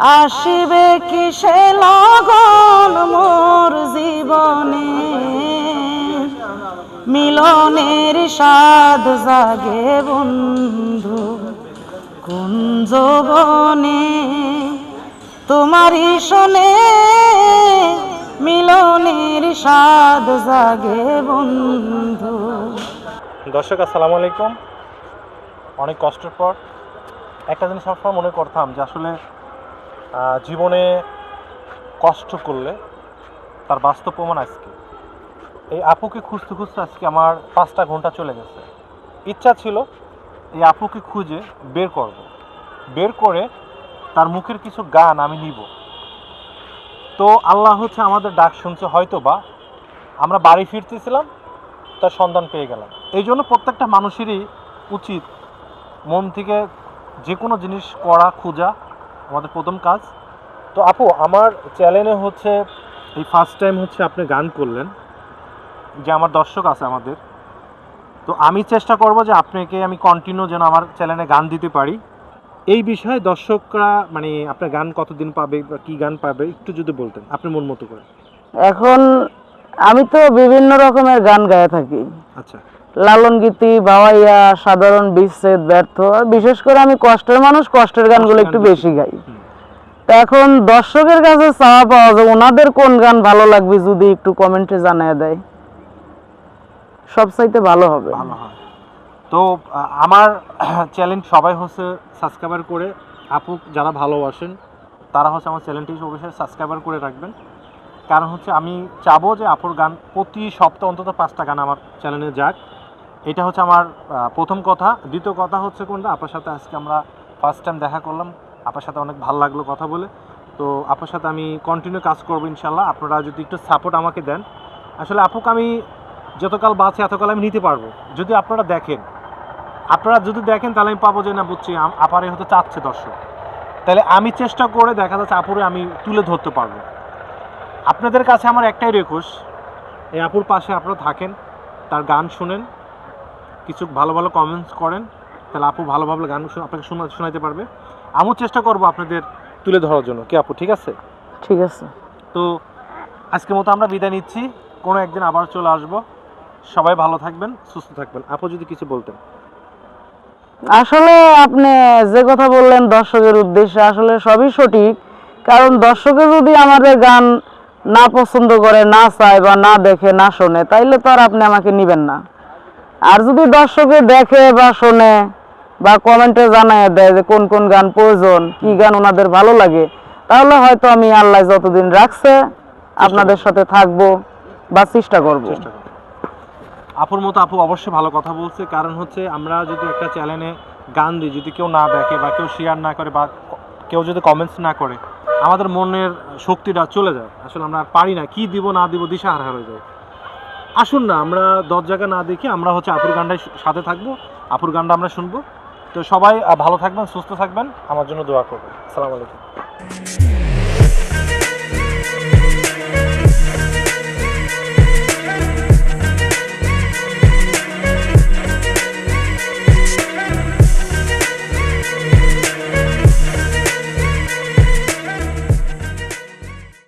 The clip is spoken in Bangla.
আসিবে কি সে লগন মোর জীবনে? মিলনের স্বাদ জাগে বন্ধু কুঞ্জবনে তোমারই শোনে, মিলনের স্বাদ জাগে বন্ধু। দর্শক, আসসালামু আলাইকুম। অনেক কষ্টের পর একটা জিনিস সবসময় মনে করতাম যে আসলে জীবনে কষ্ট করলে তার বাস্তব প্রমাণ আজকে। এই আপুকে খুঁজতে খুঁজতে আজকে আমার পাঁচটা ঘণ্টা চলে গেছে। ইচ্ছা ছিল এই আপুকে খুঁজে বের করব। বের করে তার মুখের কিছু গান আমি নিব। তো আল্লাহ হচ্ছে আমাদের ডাক শুনছে হয়তো বা আমরা বাড়ি ফিরতেছিলাম, তার সন্ধান পেয়ে গেলাম। এই জন্য প্রত্যেকটা মানুষেরই উচিত মন থেকে যে কোনো জিনিস করা, খোঁজা আমাদের প্রথম কাজ। তো আপু আমার চ্যানেলে হচ্ছে এই ফার্স্ট টাইম হচ্ছে আপনি গান করলেন যে আমার দর্শক আছে আমাদের। তো আমি চেষ্টা করব যে আপনাকে আমি কন্টিনিউ যেন আমার চ্যানেলে গান দিতে পারি। এই বিষয়ে দর্শকরা মানে আপনার গান কতদিন পাবে বা কী গান পাবে একটু যদি বলতেন আপনি মন মতো করে। এখন আমি তো বিভিন্ন রকমের গান গায়ে থাকি। আচ্ছা। লালন গীতি বাওয়াইয়া সাধারণ বিচ্ছেদ ব্যর্থ। আর বিশেষ করে আমি কষ্টের মানুষ কষ্টের গানগুলো একটু বেশি গাই। তা এখন দর্শকের কাছে চাওয়া পাওয়া যায় ওনাদের কোন গান ভালো লাগবে যদি একটু কমেন্টে জানিয়ে দেয়? সবচাইতে ভালো হবে। তো আমার চ্যালেঞ্জ সবাই হচ্ছে সাবস্ক্রাইবার করে। আপু যারা ভালোবাসেন তারা হচ্ছে আমার চ্যানেলটি অবশ্যই সাবস্ক্রাইবার করে রাখবেন। কারণ হচ্ছে আমি চাবো যে আপুর গান প্রতি সপ্তাহ অন্তত পাঁচটা গান আমার চ্যানেলে যাক। এটা হচ্ছে আমার প্রথম কথা। দ্বিতীয় কথা হচ্ছে কোনটা? আপনার সাথে আজকে আমরা ফার্স্ট টাইম দেখা করলাম। আপনার সাথে অনেক ভালো লাগল কথা বলে। তো আপনার সাথে আমি কন্টিনিউ কাজ করব ইনশাল্লাহ আপনারা যদি একটু সাপোর্ট আমাকে দেন। আসলে আপুকে আমি যতকাল বাঁচে এতকাল আমি নিতে পারব। যদি আপনারা দেখেন, আপনারা যদি দেখেন তাহলে আমি পাবো যে না, বুঝছি আপারে হয়তো চাচ্ছে দর্শক। তাহলে আমি চেষ্টা করে দেখা যাচ্ছে আপুরে আমি তুলে ধরতে পারব। আপনাদের কাছে আমার একটাই রিকোয়েস্ট এই আপুর পাশে আপনারা থাকেন, তার গান শুনেন। কিছু ভালো ভালো কমেন্টস করেন তাহলে আপু ভালো ভালো গান শুনে আপনাকে শোনা শোনাতে পারবে। আমিও চেষ্টা করব আপনাদের তুলে ধরার জন্য। কি আপু ঠিক আছে? ঠিক আছে। তো আজকের মতো আমরা বিদায় নিচ্ছি। কোনো একদিন আবার চলে আসব। সবাই ভালো থাকবেন সুস্থ থাকবেন। আপু যদি কিছু বলতেন। আসলে আপনি যে কথা বললেন দর্শকের উদ্দেশ্যে আসলে সবই সঠিক। কারণ দর্শকে যদি আমাদের গান না পছন্দ করে না চায় বা না দেখে না শোনে তাইলে তো আর আপনি আমাকে নিবেন না। আর যদি দর্শকে দেখে বা শোনে বা কমেন্টে জানায় দেয় যে কোন কোন গান প্রয়োজন, কি গান ওনাদের ভালো লাগে, তাহলে হয়তো আমি আল্লাহ যতদিন রাখছে আপনাদের সাথে থাকব বা চেষ্টা করব। আপুর মতো আপু অবশ্যই ভালো কথা বলছে, কারণ হচ্ছে আমরা যদি একটা চ্যানেলে গান দিই, যদি কেউ না দেখে বা কেউ শেয়ার না করে বা কেউ যদি কমেন্টস না করে, আমাদের মনের শক্তিটা চলে যায়। আসলে আমরা পারি না, কি দিব না দিব দিশা দিশাহারা হয়ে যায়। আসুন না, আমরা দশ জায়গা না দেখি আমরা হচ্ছে আপুর গানটাই সাথে থাকব, আপুর গানটা আমরা শুনব। তো সবাই ভালো থাকবেন, সুস্থ থাকবেন, আমার জন্য দোয়া করবেন। সালাম আলাইকুম।